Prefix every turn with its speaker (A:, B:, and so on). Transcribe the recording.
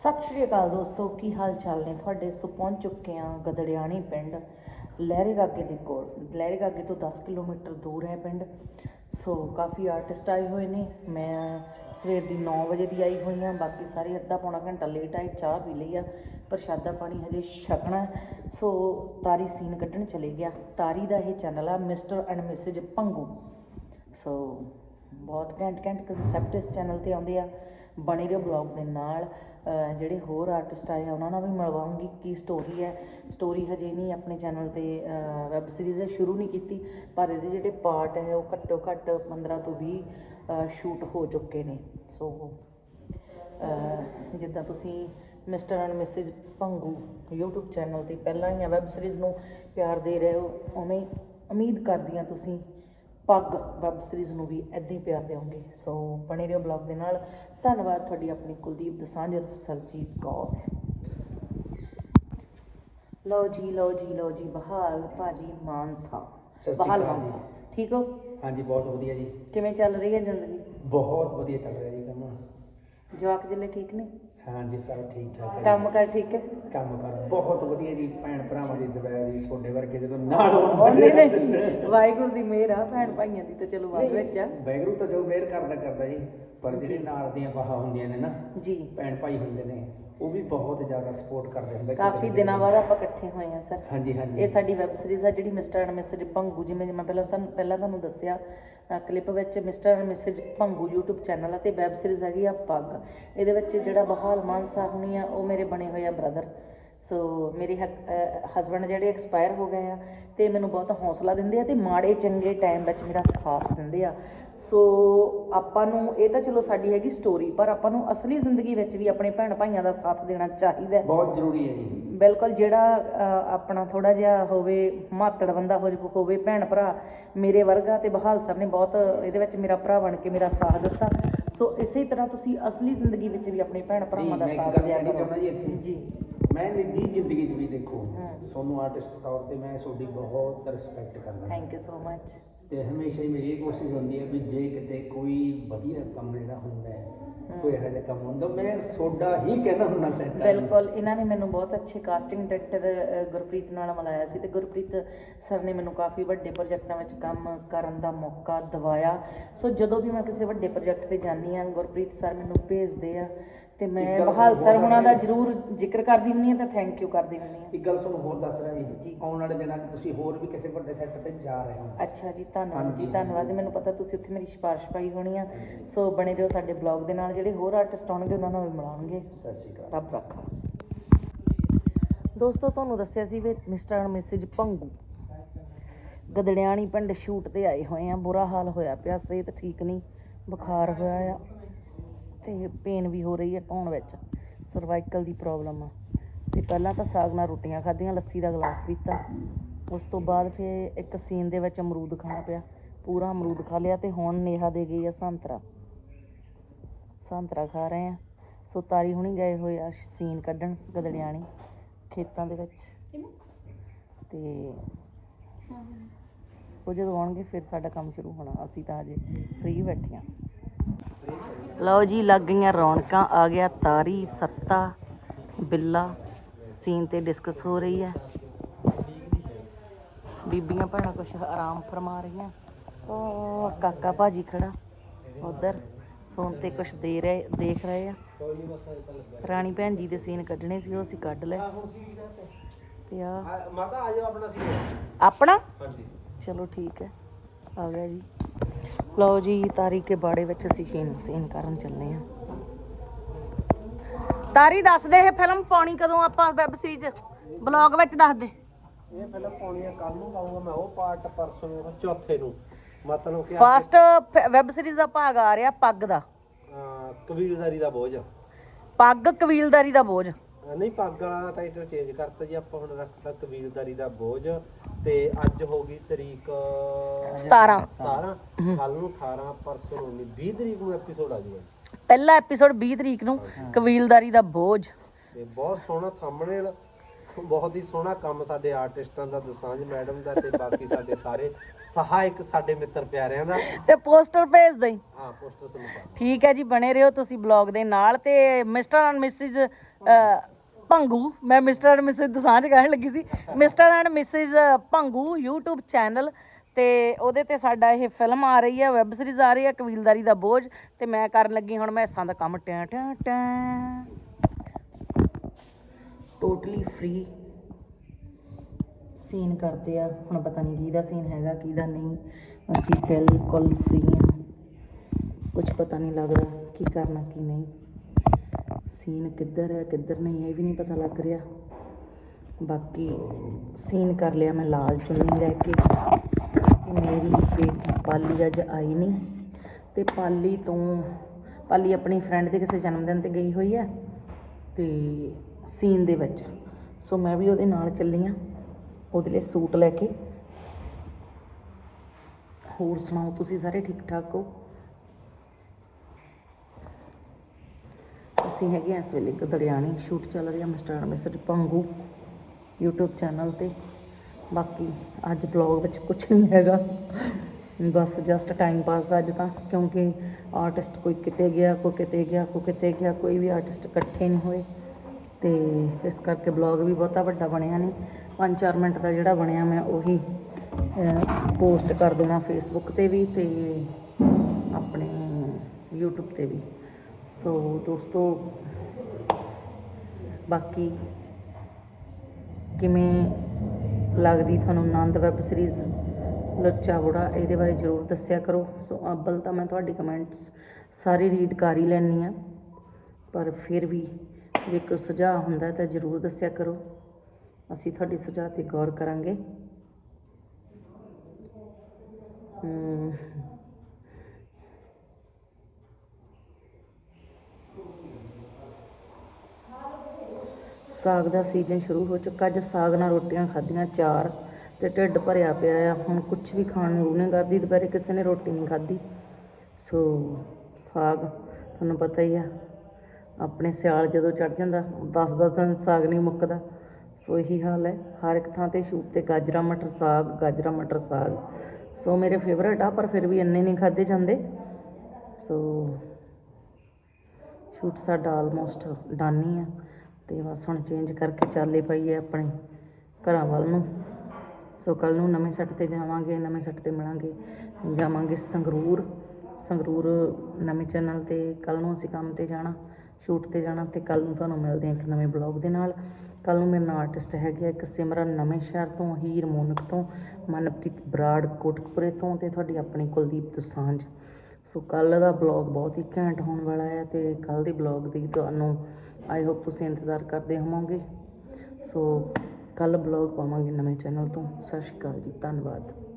A: ਸਤਿ ਸ਼੍ਰੀ ਅਕਾਲ ਦੋਸਤੋ, ਕੀ ਹਾਲ ਚਾਲ ਨੇ? ਤੁਹਾਡੇ ਸੋ ਪਹੁੰਚ ਚੁੱਕੇ ਹਾਂ ਗਦੜਿਆਣੀ ਪਿੰਡ ਲਹਿਰੇਗਾਗੇ ਦੇ ਕੋਲ। ਲਹਿਰੇਗਾਗੇ ਤੋਂ 10 ਕਿਲੋਮੀਟਰ ਦੂਰ ਹੈ ਪਿੰਡ। ਸੋ ਕਾਫੀ ਆਰਟਿਸਟ ਆਏ ਹੋਏ ਨੇ। ਮੈਂ ਸਵੇਰ ਦੀ 9 ਵਜੇ ਦੀ ਆਈ ਹੋਈ ਹਾਂ। ਬਾਕੀ ਸਾਰੇ ਅੱਧਾ ਪੌਣਾ ਘੰਟਾ ਲੇਟ ਆਏ, ਚਾਹ ਪੀ ਲਈ ਆ। ਪ੍ਰਸ਼ਾਦਾ ਪਾਣੀ ਹਜੇ ਛਕਣਾ ਸੋ ਤਾਰੀ ਸੀਨ ਕੱਢਣ ਚਲੇ ਗਿਆ। ਤਾਰੀ ਦਾ ਇਹ ਚੈਨਲ ਆ mister and missus Pangu so ਬਹੁਤ ਘੈਂਟ ਘੈਂਟ ਕਨਸੈਪਟ ਇਸ ਚੈਨਲ ਤੇ ਆਉਂਦੇ ਆ। ਬਣੇ ਰਹੋ ਬਲੌਗ ਦੇ ਨਾਲ। ਜਿਹੜੇ ਹੋਰ ਆਰਟਿਸਟ ਆਏ ਆ, ਉਹਨਾਂ ਨਾਲ ਵੀ ਮਿਲਵਾਉਂਗੀ ਕੀ ਸਟੋਰੀ ਹੈ। ਸਟੋਰੀ ਹਜੇ ਨਹੀਂ ਆਪਣੇ ਚੈਨਲ ਤੇ ਵੈਬ ਸੀਰੀਜ਼ ਸ਼ੁਰੂ ਨਹੀਂ ਕੀਤੀ, ਪਰ ਇਹਦੇ ਜਿਹੜੇ ਪਾਰਟ ਹੈ, ਉਹ ਘੱਟੋ ਘੱਟ 15 ਤੋਂ 20 ਸ਼ੂਟ ਹੋ ਚੁੱਕੇ ਨੇ। ਸੋ ਜਿੱਦਾਂ ਤੁਸੀਂ mister and missus Bhangu YouTube channel ਤੇ ਪਹਿਲਾਂ ਹੀ ਵੈਬ ਸੀਰੀਜ਼ ਨੂੰ ਪਿਆਰ ਦੇ ਰਹੇ ਹੋ, ਉਵੇਂ ਉਮੀਦ ਕਰਦੀ ਹਾਂ ਤੁਸੀਂ ਪੱਗ ਵੈਬ ਸੀਰੀਜ਼ ਨੂੰ ਵੀ ਇੱਦਾਂ ਹੀ ਪਿਆਰ ਦਿਓਗੇ ਸੋ ਬਣੇ ਰਹੋ ਬਲੌਗ ਦੇ ਨਾਲ। ਧੰਨਵਾਦ ਤੁਹਾਡੀ ਆਪਣੀ ਕੁਲਦੀਪ ਦਸਾਂਝ ਸਰਜੀਤ ਕੌਰ। ਲਓ ਜੀ ਲਓ ਜੀ ਲਓ ਜੀ ਬਹਾਲ ਭਾਜੀ
B: ਸ਼੍ਰੀ
A: ਬਹਾਲ
B: ਜੀ।
A: ਠੀਕ ਹੋ?
B: ਹਾਂਜੀ ਬਹੁਤ ਵਧੀਆ ਜੀ।
A: ਕਿਵੇਂ ਚੱਲ ਰਹੀ ਹੈ ਜ਼ਿੰਦਗੀ?
B: ਬਹੁਤ ਵਧੀਆ ਚੱਲ ਰਿਹਾ ਜੀ ਕੰਮ।
A: ਜਵਾਕ ਜਿਲੇ ਠੀਕ ਨੇ?
B: ਹਾਂਜੀ ਸਭ ਠੀਕ ਠਾਕ ਹੈ
A: ਕੰਮ ਕਰ ਠੀਕ ਹੈ?
B: ਕੰਮ ਕਰ ਬਹੁਤ ਵਧੀਆ ਜੀ ਭੈਣ ਭਰਾਵਾਂ ਦੀ ਦੁਆ ਜੀ ਤੁਹਾਡੇ ਵਰਗੇ ਜਦੋਂ ਨਾਲ ਹੋਣ
A: ਨਹੀਂ ਵਾਹਿਗੁਰੂ ਦੀ ਮਿਹਰ ਆ ਭੈਣ ਭਾਈਆਂ ਦੀ ਤਾਂ ਚਲੋ ਵੱਧ ਵਿੱਚ ਆ।
B: ਵੈਗਰੂ ਤਾਂ ਜੋ ਮਿਹਰ ਕਰਦਾ ਕਰਦਾ ਜੀ। ਪਰ ਜਿਹੜੇ ਨਾਲ ਦੀਆਂ ਬਾਹਾਂ ਹੁੰਦੀਆਂ ਨੇ ਨਾ
A: ਜੀ।
B: ਭੈਣ ਭਾਈ ਹੁੰਦੇ ਨੇ ਉਹ ਵੀ ਬਹੁਤ ਜ਼ਿਆਦਾ ਸਪੋਰਟ ਕਰਦੇ ਹੁੰਦੇ
A: ਕਾਫੀ ਦਿਨਾਂ ਬਾਅਦ ਆਪਾਂ ਇਕੱਠੇ ਹੋਏ ਆ ਸਰ।
B: ਹਾਂਜੀ ਹਾਂਜੀ।
A: ਇਹ ਸਾਡੀ ਵੈਬ ਸੀਰੀਜ਼ ਆ ਜਿਹੜੀ ਮਿਸਟਰ ਐਂਡ ਮਿਸਿਜ ਭੰਗੂ ਜਿਵੇਂ ਮੈਂ ਪਹਿਲਾਂ ਤੁਹਾਨੂੰ ਪਹਿਲਾਂ ਤੁਹਾਨੂੰ ਦੱਸਿਆ ਕਲਿੱਪ ਵਿੱਚ mister and missus Bhangu YouTube channel ਆ ਤੇ ਵੈਬ ਸੀਰੀਜ਼ ਹੈਗੀ ਆ ਪੱਗ। ਇਹਦੇ ਵਿੱਚ ਜਿਹੜਾ ਬਹਾਲ ਮਾਨਸਾ ਹੁਣੀ ਆ ਉਹ ਮੇਰੇ ਬਣੇ ਹੋਏ ਆ ਬ੍ਰਦਰ ਸੋ ਮੇਰੇ ਹਸਬੰਡ ਜਿਹੜੇ ਐਕਸਪਾਇਰ ਹੋ ਗਏ ਆ ਤੇ ਮੈਨੂੰ ਬਹੁਤ ਹੌਸਲਾ ਦਿੰਦੇ ਆ ਤੇ ਮਾੜੇ ਚੰਗੇ ਟਾਈਮ ਵਿੱਚ ਮੇਰਾ ਸਾਥ ਦਿੰਦੇ ਆ। ਸੋ ਆਪਾਂ ਨੂੰ ਇਹ ਤਾਂ ਚਲੋ ਸਾਡੀ ਹੈਗੀ ਸਟੋਰੀ ਪਰ ਆਪਾਂ ਨੂੰ ਅਸਲੀ ਜ਼ਿੰਦਗੀ ਵਿੱਚ ਵੀ ਆਪਣੇ ਭੈਣ ਭਾਈਆਂ ਦਾ ਸਾਥ ਦੇਣਾ ਚਾਹੀਦਾ ਹੈ।
B: ਬਹੁਤ ਜ਼ਰੂਰੀ ਹੈ ਜੀ
A: ਬਿਲਕੁਲ ਜਿਹੜਾ ਅ, ਆਪਣਾ ਥੋੜਾ ਜਿਹਾ ਹੋਵੇ ਮਾਤੜ ਬੰਦਾ ਹੋ ਜ- ਹੋਵੇ ਭੈਣ ਭਰਾ ਮੇਰੇ ਵਰਗਾ ਤੇ ਬਹਾਲ ਸਰ ਨੇ ਬਹੁਤ ਇਹਦੇ ਵਿੱਚ ਮੇਰਾ ਭਰਾ ਬਣ ਕੇ ਮੇਰਾ ਸਾਥ ਦਿੱਤਾ ਸੋ ਇਸੇ ਤਰ੍ਹਾਂ ਤੁਸੀਂ ਅਸਲੀ ਜ਼ਿੰਦਗੀ ਵਿੱਚ ਵੀ ਆਪਣੇ ਭੈਣ ਭਰਾਵਾਂ ਦਾ
B: ਨਹੀਂ, ਮੈਂ ਇੱਕ
A: ਸਾਥ
B: ਗੱਲ
A: ਦਿਆ
B: ਕਹਿਣੀ
A: ਕਰੋ
B: ਚਾਹੁੰਦਾ ਜੀ ਇੱਥੇ।
A: ਜੀ
B: ਮੈਂ ਨਿੱਜੀ ਜ਼ਿੰਦਗੀ 'ਚ ਵੀ ਦੇਖੋ
A: ਹਮ।
B: ਸੋਨੂੰ ਆਰਟਿਸਟ ਤੌਰ ਤੇ ਮੈਂ ਤੁਹਾਡੀ ਬਹੁਤ ਰਿਸਪੈਕਟ ਕਰਦਾ
A: ਥੈਂਕ ਯੂ ਸੋ ਮਚ
B: ਤੇ ਹਮੇਸ਼ਾ ਹੀ ਮੇਰੀ ਇਹ ਕੋਸ਼ਿਸ਼ ਹੁੰਦੀ ਹੈ ਵੀ ਜੇ ਕਿਤੇ ਕੋਈ ਵਧੀਆ ਕੰਮ ਜਿਹੜਾ ਹੁੰਦਾ ਹੈ ਕੋਈ ਇਹੋ ਜਿਹਾ ਕੰਮ ਹੁੰਦਾ ਮੈਂ ਸੋਡਾ ਹੀ ਕਹਿਣਾ ਹੁੰਦਾ ਸੈਂਟਰ
A: ਬਿਲਕੁਲ ਇਹਨਾਂ ਨੇ ਮੈਨੂੰ ਬਹੁਤ ਅੱਛੇ ਕਾਸਟਿੰਗ ਡਾਇਰੈਕਟਰ ਗੁਰਪ੍ਰੀਤ ਨਾਲ ਮਿਲਾਇਆ ਸੀ ਤੇ ਗੁਰਪ੍ਰੀਤ ਸਰ ਨੇ ਮੈਨੂੰ ਕਾਫੀ ਵੱਡੇ ਪ੍ਰੋਜੈਕਟਾਂ ਵਿੱਚ ਕੰਮ ਕਰਨ ਦਾ ਮੌਕਾ ਦਿਵਾਇਆ। ਸੋ ਜਦੋਂ ਵੀ ਮੈਂ ਕਿਸੇ ਵੱਡੇ ਪ੍ਰੋਜੈਕਟ ਤੇ ਜਾਂਦੀ ਆ ਗੁਰਪ੍ਰੀਤ ਸਰ ਮੈਨੂੰ ਭੇਜਦੇ ਆ। ਤੇ ਮੈਂ
B: ਇੱਕ ਗੱਲ
A: ਬਹਾਲ
B: ਹੋਰ
A: ਸਰ ਹੁਣਾਂ ਦਾ ਜ਼ਰੂਰ ਜ਼ਿਕਰ ਕਰਦੀ ਹੁੰਦੀ ਆ ਤੇ ਥੈਂਕ ਯੂ ਕਰਦੀ ਹੁੰਦੀ ਆ
B: ਇੱਕ ਗੱਲ ਤੁਹਾਨੂੰ ਹੋਰ ਦੱਸ ਰਿਹਾ
A: ਜੀ।
B: ਜੀ। ਆਉਣ ਵਾਲੇ ਦਿਨਾਂ 'ਚ ਤੁਸੀਂ ਹੋਰ ਵੀ ਕਿਸੇ ਵੱਡੇ ਸੈਕਟਰ ਤੇ ਜਾ ਰਹੇ ਹੋ।
A: ਅੱਛਾ ਜੀ ਧੰਨਵਾਦ ਜੀ। ਧੰਨਵਾਦ। ਮੈਨੂੰ ਪਤਾ ਤੁਸੀਂ ਉੱਥੇ ਮੇਰੀ ਸਿਫਾਰਿਸ਼ ਪਾਈ ਹੋਣੀ ਆ। ਸੋ ਬਣੇ ਰਹੋ ਸਾਡੇ ਬਲੌਗ ਦੇ ਨਾਲ। ਜਿਹੜੇ ਹੋਰ ਆਰਟਿਸਟ ਆਉਣਗੇ ਉਹਨਾਂ ਨਾਲ ਵੀ ਮਿਲਾਂਗੇ
B: ਸਤਿ ਸ਼੍ਰੀ ਅਕਾਲ।
A: ਰੱਬ ਰੱਖਾ। ਦੋਸਤੋ ਤੁਹਾਨੂੰ ਦੱਸਿਆ ਸੀ ਵੀ mister and missus Bhangu. Gadariani ਪਿੰਡ ਸ਼ੂਟ ਤੇ ਆਏ ਹੋਏ ਆ। ਬੁਰਾ ਹਾਲ ਹੋਇਆ ਪਿਆ ਸਿਹਤ ਠੀਕ ਨਹੀਂ ਬੁਖਾਰ ਹੋਇਆ ਆ। ਤੇ ਪੇਨ ਵੀ ਹੋ ਰਹੀ ਹੈ ਢੋਣ ਵਿੱਚ ਸਰਵਾਈਕਲ ਦੀ ਪ੍ਰੋਬਲਮ ਆ। ਤੇ ਪਹਿਲਾਂ ਤਾਂ ਸਾਗ ਨਾਲ ਰੋਟੀਆਂ ਖਾਧੀਆਂ ਲੱਸੀ ਦਾ ਗਲਾਸ ਪੀਤਾ। ਉਸ ਤੋਂ ਬਾਅਦ ਫਿਰ ਇੱਕ ਸੀਨ ਦੇ ਵਿੱਚ ਅਮਰੂਦ ਖਾਣਾ ਪਿਆ। ਪੂਰਾ ਅਮਰੂਦ ਖਾ ਲਿਆ ਤੇ ਹੁਣ ਨੇਹਾ ਦੇ ਗਈ ਆ ਸੰਤਰਾ। ਸੰਤਰਾ ਖਾ ਰਹੇ ਆ। ਸੋ ਤਾਰੀ ਹੁਣੀ ਗਏ ਹੋਏ ਆ ਸੀਨ ਕੱਢਣ ਗਦੜਿਆਣੀ ਖੇਤਾਂ ਦੇ ਵਿੱਚ। ਤੇ ਉਹ ਜਦੋਂ ਆਉਣਗੇ ਫਿਰ ਸਾਡਾ ਕੰਮ ਸ਼ੁਰੂ ਹੋਣਾ। ਅਸੀਂ ਤਾਂ ਅਜੇ ਫ੍ਰੀ ਬੈਠੇ ਆ। ਲਓ ਜੀ ਲੱਗ ਗਈਆਂ ਰੌਣਕਾਂ। ਆ ਗਿਆ ਤਾਰੀ ਸੱਤਾ ਬਿੱਲਾ। ਸੀਨ ਤੇ ਡਿਸਕਸ ਹੋ ਰਹੀ ਹੈ। ਬੀਬੀਆਂ ਭੈਣਾਂ ਕੁਛ ਆਰਾਮ ਫਰਮਾ ਰਹੀਆਂ। ਉਹ ਕਾਕਾ ਭਾਜੀ ਖੜਾ। ਉਧਰ ਫੋਨ ਤੇ ਕੁਛ ਦੇ ਰਹੇ ਦੇਖ ਰਹੇ ਆ। ਰਾਣੀ ਭੈਣ ਜੀ ਦੇ ਸੀਨ ਕੱਢਣੇ ਸੀ ਉਹ ਅਸੀਂ ਕੱਢ ਲਏ। ਤੇ ਆ
B: ਮਾਤਾ ਆ ਜਾਓ ਆਪਣਾ ਸੀ
A: ਆਪਣਾ?
B: ਹਾਂਜੀ।
A: ਚਲੋ ਠੀਕ ਹੈ। ਆ ਗਿਆ ਜੀ। ਲਓ ਜੀ ਤਾਰੀ ਕੇ ਬਾੜੇ ਵਿੱਚ ਅਸੀਂ ਸੀਨ ਸੀਨ ਕਰਨ ਚੱਲੇ ਆ ਤਾਰੀ ਦੱਸ ਦੇ ਇਹ ਫਿਲਮ ਪਾਉਣੀ ਕਦੋਂ ਆਪਾਂ ਵੈਬ ਸੀਰੀਜ਼ ਬਲੌਗ ਵਿੱਚ ਦੱਸ ਦੇ।
B: ਇਹ ਫਿਲਮ ਪਾਉਣੀ ਆ ਕੱਲ ਨੂੰ ਪਾਉਂਗਾ ਮੈਂ ਉਹ ਪਾਰਟ ਪਰਸੋਂ ਨੂੰ। ਚੌਥੇ ਨੂੰ ਮਤਲਬ ਕਿ
A: ਫਸਟ ਵੈਬ ਸੀਰੀਜ਼ ਦਾ ਭਾਗ ਆ ਰਿਹਾ ਪੱਗ ਦਾ।
B: ਅਹ, ਕਬੀਲਦਾਰੀ ਦਾ ਬੋਝ।
A: ਪੱਗ ਕਬੀਲਦਾਰੀ ਦਾ ਬੋਝ।
B: ਨਹੀਂ ਪੱਗ ਵਾਲਾ ਟਾਈਟਲ ਚੇਂਜ ਕਰਤਾ ਜੀ ਆਪਾਂ ਹੁਣ ਰੱਖਤਾ ਕਬੀਲਦਾਰੀ ਦਾ ਬੋਝ ਤੇ ਅੱਜ ਹੋ ਗਈ ਤਰੀਕ
A: 17
B: 17 ਕੱਲ ਨੂੰ 18 ਪਰਸੋਂ ਨੂੰ 19 20 ਤਰੀਕ ਨੂੰ ਐਪੀਸੋਡ ਆ ਜੂਗਾ
A: ਪਹਿਲਾ ਐਪੀਸੋਡ 20 ਤਰੀਕ ਨੂੰ ਕਬੀਲਦਾਰੀ ਦਾ ਬੋਝ।
B: ਤੇ ਬਹੁਤ ਸੋਹਣਾ ਥੰਬਨੇਲ
C: ਬਹੁਤ ਹੀ ਸੋਹਣਾ ਕੰਮ ਸਾਡੇ ਆਰਟਿਸਟਾਂ ਦਾ ਦਸਾਂਝ ਮੈਡਮ ਦਾ ਤੇ ਬਾਕੀ ਸਾਡੇ ਸਾਰੇ ਸਹਾਇਕ ਸਾਡੇ ਮਿੱਤਰ ਪਿਆਰਿਆਂ ਦਾ।
A: ਤੇ ਪੋਸਟਰ ਭੇਜ ਦੇਈ।
C: ਹਾਂ ਪੋਸਟਰ ਪਾ
A: ਠੀਕ ਹੈ ਜੀ ਬਣੇ ਰਹੋ ਤੁਸੀਂ ਬਲੌਗ ਦੇ ਨਾਲ ਤੇ ਮਿਸਟਰ ਐਂਡ ਮਿਸਿਸ ਭੰਗੂ, ਮੈਂ ਮਿਸਟਰ ਐਂਡ ਮਿਸਿਸ ਦਸਾਂਝ ਕਹਿਣ ਲੱਗੀ ਸੀ। Mister and missus Bhangu, YouTube channel ਤੇ ਉਹਦੇ ਤੇ ਸਾਡਾ ਇਹ ਫਿਲਮ ਆ ਰਹੀ ਹੈ ਵੈਬ ਸੀਰੀਜ਼ ਆ ਰਹੀ ਹੈ ਕਬੀਲਦਾਰੀ ਦਾ ਬੋਝ। ਤੇ ਮੈਂ ਕਰਨ ਲੱਗੀ, ਹੁਣ ਮੈਂ ਮੈਸਾਂ ਦਾ ਕੰਮ। ਟੈਂ ਟੈਂ ਟੈਂ। ਟੋਟਲੀ ਫ੍ਰੀ ਸੀਨ ਕਰਦੇ ਆ। ਹੁਣ ਪਤਾ ਨਹੀਂ ਕਿਹਦਾ ਸੀਨ ਹੈਗਾ, ਕਿਹਦਾ ਨਹੀਂ। ਅਸੀਂ ਬਿਲਕੁਲ ਫ੍ਰੀ ਆ। ਕੁਝ ਪਤਾ ਨਹੀਂ ਲੱਗਦਾ ਕੀ ਕਰਨਾ, ਕੀ ਨਹੀਂ। ਸੀਨ ਕਿੱਧਰ ਹੈ, ਕਿੱਧਰ ਨਹੀਂ ਹੈ, ਇਹ ਵੀ ਨਹੀਂ ਪਤਾ ਲੱਗ ਰਿਹਾ। ਬਾਕੀ ਸੀਨ ਕਰ ਲਿਆ ਮੈਂ ਲਾਲ ਚੁੰਨੀ ਲੈ ਕੇ। ਮੇਰੀ ਬੇਟੀ ਪਾਲੀ ਅੱਜ ਆਈ ਨਹੀਂ। ਤੇ ਪਾਲੀ ਤੋਂ, ਪਾਲੀ ਆਪਣੀ ਫਰੈਂਡ ਦੇ ਕਿਸੇ ਜਨਮ ਦਿਨ ਤੇ ਗਈ ਹੋਈ ਹੈ ਤੇ ਸੀਨ ਦੇ ਵਿੱਚ। ਸੋ ਮੈਂ ਵੀ ਉਹਦੇ ਨਾਲ ਚੱਲੀ ਆ ਉਹਦੇ ਲਈ ਸੂਟ ਲੈ ਕੇ। ਹੋਰ ਸੁਣਾਓ, ਤੁਸੀਂ ਸਾਰੇ ਠੀਕ ਠਾਕ ਹੋ? ਅਸੀਂ ਹੈਗੇ ਹਾਂ ਇਸ ਵੇਲੇ ਗਦੜਿਆਣੀ ਸ਼ੂਟ ਚੱਲ ਰਿਹਾ mister mister Pangu YouTube channel ਤੇ। ਬਾਕੀ ਅੱਜ ਬਲੌਗ ਵਿੱਚ ਕੁਝ ਨਹੀਂ ਹੈਗਾ। ਬਸ ਜਸਟ ਟਾਈਮ ਪਾਸ ਅੱਜ ਤਾਂ, ਕਿਉਂਕਿ ਆਰਟਿਸਟ ਕੋਈ ਕਿਤੇ ਗਿਆ, ਕੋਈ ਕਿਤੇ ਗਿਆ, ਕੋਈ ਕਿਤੇ ਗਿਆ, ਕੋਈ ਵੀ ਆਰਟਿਸਟ ਇਕੱਠੇ ਨਹੀਂ ਹੋਏ। ਤੇ ਇਸ ਕਰਕੇ ਬਲੌਗ ਵੀ ਬਹੁਤਾ ਵੱਡਾ ਬਣਿਆ ਨਹੀਂ। 5-4 ਮਿੰਟ ਦਾ ਜਿਹੜਾ ਬਣਿਆ ਮੈਂ ਉਹੀ ਪੋਸਟ ਕਰ ਦੇਣਾ ਫੇਸਬੁੱਕ ਤੇ ਵੀ ਤੇ ਆਪਣੇ YouTube ਤੇ ਵੀ। ਸੋ ਦੋਸਤੋ ਬਾਕੀ ਕਿਵੇਂ ਲੱਗਦੀ ਤੁਹਾਨੂੰ ਆਨੰਦ ਵੈਬ ਸੀਰੀਜ਼ ਲੁੱਚਾ ਬੁੜਾ ਇਹਦੇ ਬਾਰੇ ਜ਼ਰੂਰ ਦੱਸਿਆ ਕਰੋ। ਸੋ ਅੱਬਲ ਤਾਂ ਮੈਂ ਤੁਹਾਡੀ ਕਮੈਂਟਸ ਸਾਰੇ ਰੀਡ ਕਰ ਹੀ ਲੈਂਦੀ ਆ ਪਰ ਫਿਰ ਵੀ ਜੇ ਕੋਈ ਸੁਝਾਅ ਹੁੰਦਾ ਤਾਂ ਜ਼ਰੂਰ ਦੱਸਿਆ ਕਰੋ। ਅਸੀਂ ਤੁਹਾਡੇ ਸੁਝਾਅ ਤੇ ਗੌਰ ਕਰਾਂਗੇ। ਹਮ, ਸਾਗ ਦਾ ਸੀਜ਼ਨ ਸ਼ੁਰੂ ਹੋ ਚੁੱਕਾ, ਅੱਜ ਸਾਗ ਨਾਲ ਰੋਟੀਆਂ ਖਾਧੀਆਂ, ਚਾਰ ਤੇ ਢਿੱਡ ਭਰਿਆ ਪਿਆ ਆ। ਹੁਣ ਕੁਝ ਵੀ ਖਾਣ ਨੂੰ ਨਹੀਂ ਕਰਦੀ, ਦੁਪਹਿਰੇ ਕਿਸੇ ਨੇ ਰੋਟੀ ਨਹੀਂ ਖਾਧੀ। ਸੋ ਸਾਗ ਤੁਹਾਨੂੰ ਪਤਾ ਹੀ ਆ, ਆਪਣੇ ਸਿਆਲ ਜਦੋਂ ਚੜ ਜਾਂਦਾ 10-10 ਦਿਨ ਸਾਗ ਨਹੀਂ ਮੁੱਕਦਾ। ਸੋ ਇਹੀ ਹਾਲ ਹੈ। ਹਰ ਇੱਕ ਥਾਂ ਤੇ ਸ਼ੂਟ ਤੇ ਗਾਜਰਾ, ਮਟਰ ਸਾਗ, ਗਾਜਰਾ, ਮਟਰ ਸਾਗ। ਸੋ ਮੇਰੇ ਫੇਵਰਟ ਆ, ਪਰ ਫਿਰ ਵੀ ਇੰਨੇ ਨਹੀਂ ਖਾਦੇ ਜਾਂਦੇ। ਸੋ ਸ਼ੂਟ ਸਾਡਾ ਆਲਮੋਸਟ ਡਨ ਹੀ ਆ। ਤੇ ਬਸ ਹੁਣ ਚੇਂਜ ਕਰਕੇ ਚਾਲੇ ਹੈ ਆਪਣੇ ਘਰਾਂ ਵੱਲ ਨੂੰ। ਸੋ ਕੱਲ ਨੂੰ ਨਵੇਂ ਸੱਟ ਤੇ ਜਾਵਾਂਗੇ, ਨਵੇਂ ਸੱਟ ਤੇ ਮਿਲਾਂਗੇ। ਜਾਵਾਂਗੇ ਸੰਗਰੂਰ। ਸੰਗਰੂਰ ਨਵੇਂ ਚੈਨਲ ਤੇ ਕੱਲ ਨੂੰ ਅਸੀਂ ਕੰਮ ਤੇ ਜਾਣਾ, ਸ਼ੂਟ ਤੇ ਜਾਣਾ ਤੇ ਕੱਲ ਨੂੰ ਤੁਹਾਨੂੰ ਮਿਲਦੇ ਹਾਂ ਇੱਕ ਨਵੇਂ ਬਲੌਗ ਦੇ ਨਾਲ। ਕੱਲ ਨੂੰ ਮੇਰੇ ਨਾਲ ਆਰਟਿਸਟ ਹੈਗੇ ਆ ਇੱਕ ਸਿਮਰਨ ਨਵੇਂ ਸ਼ਹਿਰ ਤੋਂ, ਹੀਰ ਮੋਨਕ ਤੋਂ, ਮਨਪ੍ਰੀਤ ਬਰਾੜ ਕੋਟਕਪੁਰੇ ਤੋਂ ਤੇ ਤੁਹਾਡੀ ਆਪਣੀ ਕੁਲਦੀਪ ਦੁਸਾਂਝ। ਸੋ ਕੱਲ ਦਾ ਬਲੌਗ ਬਹੁਤ ਹੀ ਘੈਂਟ ਹੋਣ ਵਾਲਾ ਹੈ ਤੇ ਕੱਲ ਦੇ ਬਲੌਗ ਦੀ ਤੁਹਾਨੂੰ ਆਈ ਹੋਪ ਤੁਸੀਂ ਇੰਤਜ਼ਾਰ ਕਰਦੇ ਹੋਵੋਗੇ। ਸੋ ਕੱਲ ਬਲੌਗ ਪਾਵਾਂਗੇ ਨਵੇਂ ਚੈਨਲ ਤੋਂ। ਸਤਿ ਸ਼੍ਰੀ ਅਕਾਲ ਜੀ, ਧੰਨਵਾਦ।